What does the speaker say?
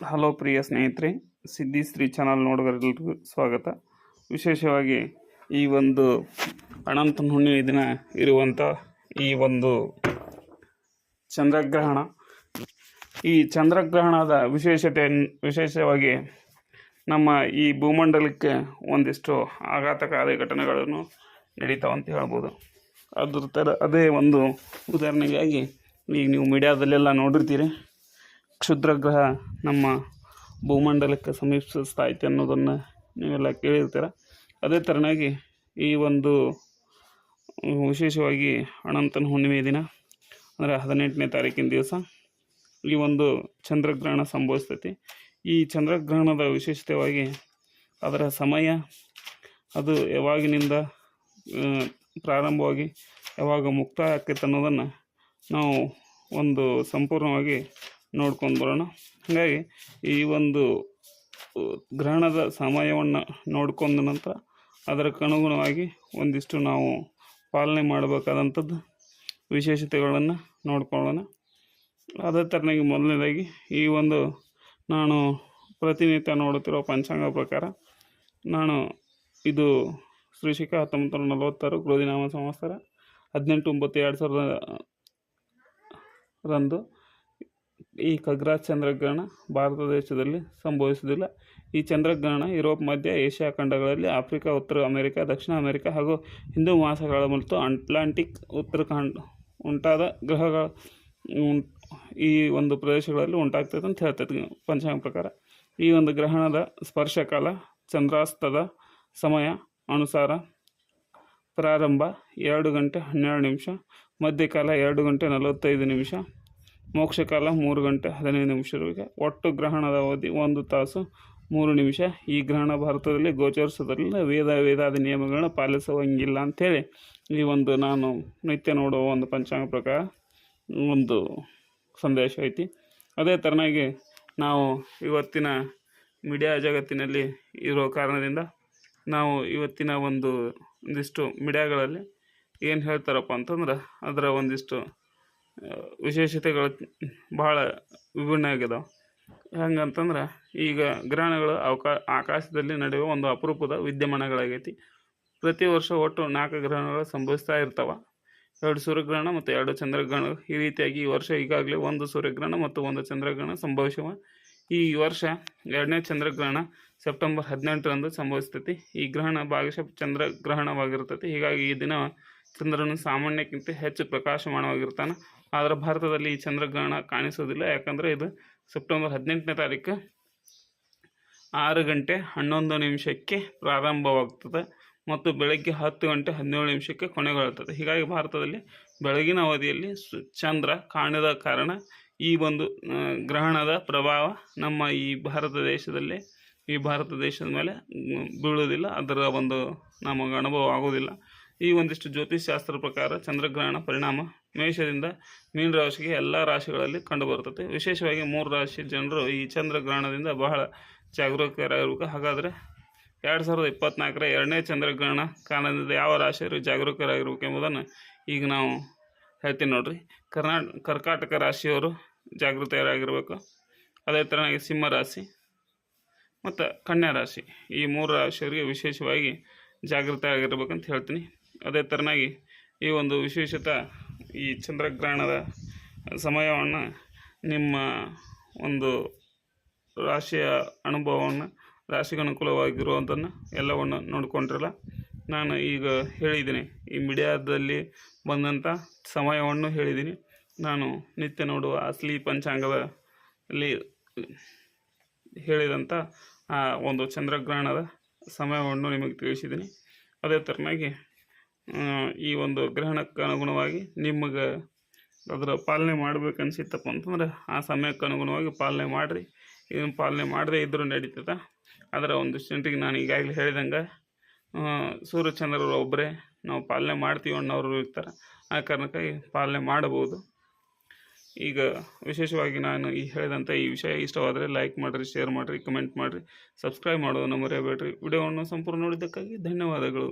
Hello ಪ್ರಿಯ ಸ್ನೇಹಿತರೆ ಸಿದ್ಧಿಶ್ರೀ channel ನೋಡುಗರೆಲ್ಲರಿಗೂ ಸ್ವಾಗತ. ವಿಶೇಷವಾಗಿ ಈ ಒಂದು ಅನಂತ ಹುಣ್ಣಿಮೆ ದಿನ ಇರುವಂಥ ಈ ಒಂದು ಚಂದ್ರಗ್ರಹಣ. ಈ ಚಂದ್ರಗ್ರಹಣದ ವಿಶೇಷತೆ ವಿಶೇಷವಾಗಿ ನಮ್ಮ ಈ ಭೂಮಂಡಲಕ್ಕೆ ಒಂದಿಷ್ಟು ಆಘಾತಕಾರಿ ಘಟನೆಗಳನ್ನು ನಡೀತಾವೆ ಅಂತ ಹೇಳ್ಬೋದು. ಅದ್ರ ಥರ ಅದೇ ಒಂದು ಉದಾಹರಣೆಗಾಗಿ ಈಗ ನೀವು ಮೀಡಿಯಾದಲ್ಲೆಲ್ಲ ನೋಡಿರ್ತೀರಿ. ಕ್ಷುದ್ರ ಗ್ರಹ ನಮ್ಮ ಭೂಮಂಡಲಕ್ಕೆ ಸಮೀಪಿಸ್ತಾ ಐತೆ ಅನ್ನೋದನ್ನು ನೀವೆಲ್ಲ ಕೇಳಿರ್ತೀರ? ಅದೇ ಥರನಾಗಿ ಈ ಒಂದು ವಿಶೇಷವಾಗಿ ಅನಂತನ ಹುಣ್ಣಿಮೆ ದಿನ, ಅಂದರೆ ಹದಿನೆಂಟನೇ ತಾರೀಕಿನ ದಿವಸ, ಈ ಒಂದು ಚಂದ್ರಗ್ರಹಣ ಸಂಭವಿಸ್ತೈತಿ. ಈ ಚಂದ್ರಗ್ರಹಣದ ವಿಶೇಷತೆವಾಗಿ ಅದರ ಸಮಯ, ಅದು ಯಾವಾಗಿನಿಂದ ಪ್ರಾರಂಭವಾಗಿ ಯಾವಾಗ ಮುಕ್ತಾಯ ಆಕೈತೆ ಅನ್ನೋದನ್ನು ನಾವು ಒಂದು ಸಂಪೂರ್ಣವಾಗಿ ನೋಡ್ಕೊಂಡು ಬರೋಣ. ಹಾಗಾಗಿ ಈ ಒಂದು ಗ್ರಹಣದ ಸಮಯವನ್ನು ನೋಡ್ಕೊಂಡ ನಂತರ ಅದಕ್ಕೆ ಅನುಗುಣವಾಗಿ ಒಂದಿಷ್ಟು ನಾವು ಪಾಲನೆ ಮಾಡಬೇಕಾದಂಥದ್ದು ವಿಶೇಷತೆಗಳನ್ನು ನೋಡ್ಕೊಳ್ಳೋಣ. ಅದೇ ಥರನಾಗಿ ಮೊದಲನೇದಾಗಿ ಈ ಒಂದು ನಾನು ಪ್ರತಿನಿತ್ಯ ನೋಡುತ್ತಿರುವ ಪಂಚಾಂಗ ಪ್ರಕಾರ ನಾನು ಇದು ಶ್ರೀಶಿಕ ಹತ್ತೊಂಬತ್ತು ನೂರ ನಲವತ್ತಾರು ಗೃಹದಿನಾಮ ಸಂವತ್ಸರ ಹದಿನೆಂಟು ಒಂಬತ್ತು ಎರಡು ಸಾವಿರದ ರಂದು ಈ ಖಗ್ರಾಸ್ ಚಂದ್ರಗ್ರಹಣ ಭಾರತ ದೇಶದಲ್ಲಿ ಸಂಭವಿಸುವುದಿಲ್ಲ. ಈ ಚಂದ್ರಗ್ರಹಣ ಯುರೋಪ್, ಮಧ್ಯ ಏಷ್ಯಾ ಖಂಡಗಳಲ್ಲಿ ಆಫ್ರಿಕಾ, ಉತ್ತರ ಅಮೆರಿಕ, ದಕ್ಷಿಣ ಅಮೆರಿಕ ಹಾಗೂ ಹಿಂದೂ ಮಹಾಸಾಗರ ಮತ್ತು ಅಟ್ಲಾಂಟಿಕ್ ಉತ್ತರ ಖಂಡ ಉಂಟಾದ ಗ್ರಹಗಳ ಈ ಒಂದು ಪ್ರದೇಶಗಳಲ್ಲಿ ಉಂಟಾಗ್ತದೆ ಅಂತ ಹೇಳ್ತೈತಿ ಪಂಚಾಂಗ ಪ್ರಕಾರ. ಈ ಒಂದು ಗ್ರಹಣದ ಸ್ಪರ್ಶಕಾಲ ಚಂದ್ರಾಸ್ತದ ಸಮಯ ಅನುಸಾರ ಪ್ರಾರಂಭ ಎರಡು ಗಂಟೆ ಹನ್ನೆರಡು ನಿಮಿಷ, ಮಧ್ಯಕಾಲ ಎರಡು ಗಂಟೆ ನಲವತ್ತೈದು ನಿಮಿಷ ಮೋಕ್ಷಕಾಲ ಮೂರು ಗಂಟೆ ಹದಿನೈದು ನಿಮಿಷದವರೆಗೆ. ಒಟ್ಟು ಗ್ರಹಣದ ಅವಧಿ ಒಂದು ತಾಸು ಮೂರು ನಿಮಿಷ. ಈ ಗ್ರಹಣ ಭಾರತದಲ್ಲಿ ಗೋಚರಿಸೋದ್ರಿಂದ ವೇದ, ವೇದಾದ ನಿಯಮಗಳನ್ನ ಪಾಲಿಸುವಂಗಿಲ್ಲ ಅಂಥೇಳಿ ಈ ಒಂದು ನಾನು ನಿತ್ಯ ನೋಡುವ ಒಂದು ಪಂಚಾಂಗ ಪ್ರಕಾರ ಒಂದು ಸಂದೇಶ ಐತಿ. ಅದೇ ಥರನಾಗಿ ನಾವು ಇವತ್ತಿನ ಮೀಡಿಯಾ ಜಗತ್ತಿನಲ್ಲಿ ಇರೋ ಕಾರಣದಿಂದ ನಾವು ಇವತ್ತಿನ ಒಂದು ಒಂದಿಷ್ಟು ಮೀಡಿಯಾಗಳಲ್ಲಿ ಏನು ಹೇಳ್ತಾರಪ್ಪ ಅಂತಂದ್ರೆ, ಅದರ ಒಂದಿಷ್ಟು ವಿಶೇಷತೆಗಳು ಭಾಳ ವಿಭಿನ್ನ ಆಗಿದಾವೆ ಹೆಂಗಂತಂದ್ರೆ ಈಗ ಗ್ರಹಣಗಳು ಅವಕಾ, ಆಕಾಶದಲ್ಲಿ ನಡೆಯುವ ಒಂದು ಅಪರೂಪದ ವಿದ್ಯಮಾನಗಳಾಗೈತಿ. ಪ್ರತಿ ವರ್ಷ ಒಟ್ಟು ನಾಲ್ಕು ಗ್ರಹಣಗಳು ಸಂಭವಿಸ್ತಾ ಇರ್ತಾವೆ. ಎರಡು ಸೂರ್ಯಗ್ರಹಣ ಮತ್ತು ಎರಡು ಚಂದ್ರಗ್ರಹಣ ಈ ರೀತಿಯಾಗಿ ಈ ವರ್ಷ ಈಗಾಗಲೇ ಒಂದು ಸೂರ್ಯಗ್ರಹಣ ಮತ್ತು ಒಂದು ಚಂದ್ರಗ್ರಹಣ ಸಂಭವಿಸುವ. ಈ ವರ್ಷ ಎರಡನೇ ಚಂದ್ರಗ್ರಹಣ ಸೆಪ್ಟೆಂಬರ್ ಹದಿನೆಂಟರಂದು ಸಂಭವಿಸ್ತೈತಿ. ಈ ಗ್ರಹಣ ಭಾಗಶಃ ಚಂದ್ರಗ್ರಹಣವಾಗಿರ್ತೈತಿ. ಹೀಗಾಗಿ ಈ ದಿನ ಚಂದ್ರನು ಸಾಮಾನ್ಯಕ್ಕಿಂತ ಹೆಚ್ಚು ಪ್ರಕಾಶಮಾನವಾಗಿರ್ತಾನೆ. ಆದರೆ ಭಾರತದಲ್ಲಿ ಈ ಚಂದ್ರಗ್ರಹಣ ಕಾಣಿಸೋದಿಲ್ಲ. ಯಾಕಂದರೆ ಇದು ಸೆಪ್ಟೆಂಬರ್ ಹದಿನೆಂಟನೇ ತಾರೀಕು ಆರು ಗಂಟೆ ಹನ್ನೊಂದು ನಿಮಿಷಕ್ಕೆ ಪ್ರಾರಂಭವಾಗ್ತದೆ ಮತ್ತು ಬೆಳಗ್ಗೆ ಹತ್ತು ಗಂಟೆ ಹದಿನೇಳು ನಿಮಿಷಕ್ಕೆ ಕೊನೆಗೊಳ್ಳುತ್ತದೆ. ಹೀಗಾಗಿ ಭಾರತದಲ್ಲಿ ಬೆಳಗಿನ ಅವಧಿಯಲ್ಲಿ ಚಂದ್ರ ಕಾಣದ ಕಾರಣ ಈ ಒಂದು ಗ್ರಹಣದ ಪ್ರಭಾವ ನಮ್ಮ ಈ ಭಾರತ ದೇಶದಲ್ಲಿ, ಈ ಭಾರತ ದೇಶದ ಮೇಲೆ ಬೀಳೋದಿಲ್ಲ ಅದರ ಒಂದು ನಮಗೆ ಅನುಭವ ಆಗೋದಿಲ್ಲ ಈ ಒಂದಿಷ್ಟು ಜ್ಯೋತಿಷ್ಶಾಸ್ತ್ರ ಪ್ರಕಾರ ಚಂದ್ರಗ್ರಹಣ ಪರಿಣಾಮ ಮೇಷದಿಂದ ಮೀನ ರಾಶಿಗೆ ಎಲ್ಲ ರಾಶಿಗಳಲ್ಲಿ ಕಂಡುಬರುತ್ತದೆ. ವಿಶೇಷವಾಗಿ ಮೂರು ರಾಶಿ ಜನರು ಈ ಚಂದ್ರಗ್ರಹಣದಿಂದ ಬಹಳ ಜಾಗರೂಕರಾಗಿರ್ಬೇಕು. ಹಾಗಾದರೆ ಎರಡು ಸಾವಿರದ ಇಪ್ಪತ್ತ್ನಾಲ್ಕರ ಎರಡನೇ ಚಂದ್ರಗ್ರಹಣ ಕಾರಣದಿಂದ ಯಾವ ರಾಶಿಯರು ಜಾಗರೂಕರಾಗಿರ್ಬೇಕು ಎಂಬುದನ್ನು ಈಗ ನಾವು ಹೇಳ್ತೀನಿ ನೋಡಿರಿ. ಕರ್ನಾ, ಕರ್ಕಾಟಕ ರಾಶಿಯವರು ಜಾಗೃತರಾಗಿರಬೇಕು. ಅದೇ ಥರನಾಗಿ ಸಿಂಹ ರಾಶಿ ಮತ್ತು ಕನ್ಯಾ ರಾಶಿ ಈ ಮೂರು ರಾಶಿಯವರಿಗೆ ವಿಶೇಷವಾಗಿ ಜಾಗೃತರಾಗಿರ್ಬೇಕಂತ ಹೇಳ್ತೀನಿ. ಅದೇ ಥರನಾಗಿ ಈ ಒಂದು ವಿಶೇಷತ ಈ ಚಂದ್ರಗ್ರಹಣದ ಸಮಯವನ್ನು ನಿಮ್ಮ ಒಂದು ರಾಶಿಯ ಅನುಭವವನ್ನು ರಾಶಿಗೆ ಅನುಕೂಲವಾಗಿರುವಂಥನ್ನು ಎಲ್ಲವನ್ನು ನೋಡಿಕೊಂಡ್ರಲ್ಲ? ನಾನು ಈಗ ಹೇಳಿದ್ದೀನಿ, ಈ ಮೀಡಿಯಾದಲ್ಲಿ ಬಂದಂಥ ಸಮಯವನ್ನು ಹೇಳಿದ್ದೀನಿ. ನಾನು ನಿತ್ಯ ನೋಡುವ ಅಸಲಿ ಪಂಚಾಂಗದಲ್ಲಿ ಹೇಳಿದಂಥ ಆ ಒಂದು ಚಂದ್ರಗ್ರಹಣದ ಸಮಯವನ್ನು ನಿಮಗೆ ತಿಳಿಸಿದ್ದೀನಿ. ಅದೇ ಥರನಾಗಿ ಈ ಒಂದು ಗ್ರಹಣಕ್ಕೆ ಅನುಗುಣವಾಗಿ ನಿಮಗೆ ಅದರ ಪಾಲನೆ ಮಾಡ್ಬೇಕು ಅನಿಸಿತ್ತಪ್ಪ ಅಂತಂದ್ರೆ ಆ ಸಮಯಕ್ಕೆ ಅನುಗುಣವಾಗಿ ಪಾಲನೆ ಮಾಡಿರಿ. ಇದನ್ನು ಪಾಲನೆ ಮಾಡದೇ ಇದ್ದರೂ ನಡೀತದೆ. ಅದರ ಒಂದು ಸೆಂಟಿಗೆ ನಾನು ಈಗಾಗಲೇ ಹೇಳಿದಂಗೆ ಸೂರ್ಯಚಂದ್ರರು ಒಬ್ಬರೇ, ನಾವು ಪಾಲನೆ ಮಾಡ್ತೀವಿ ಅನ್ನೋರು ಇರ್ತಾರೆ. ಆ ಕಾರಣಕ್ಕಾಗಿ ಪಾಲನೆ ಮಾಡಬಹುದು. ಈಗ ವಿಶೇಷವಾಗಿ ನಾನು ಈ ಹೇಳಿದಂಥ ಈ ವಿಷಯ ಇಷ್ಟವಾದರೆ ಲೈಕ್ ಮಾಡಿರಿ, ಶೇರ್ ಮಾಡಿರಿ, ಕಮೆಂಟ್ ಮಾಡಿರಿ, ಸಬ್ಸ್ಕ್ರೈಬ್ ಮಾಡೋದನ್ನು ಮರೆಯಬೇಡ್ರಿ. ವಿಡಿಯೋವನ್ನು ಸಂಪೂರ್ಣ ನೋಡಿದ್ದಕ್ಕಾಗಿ ಧನ್ಯವಾದಗಳು.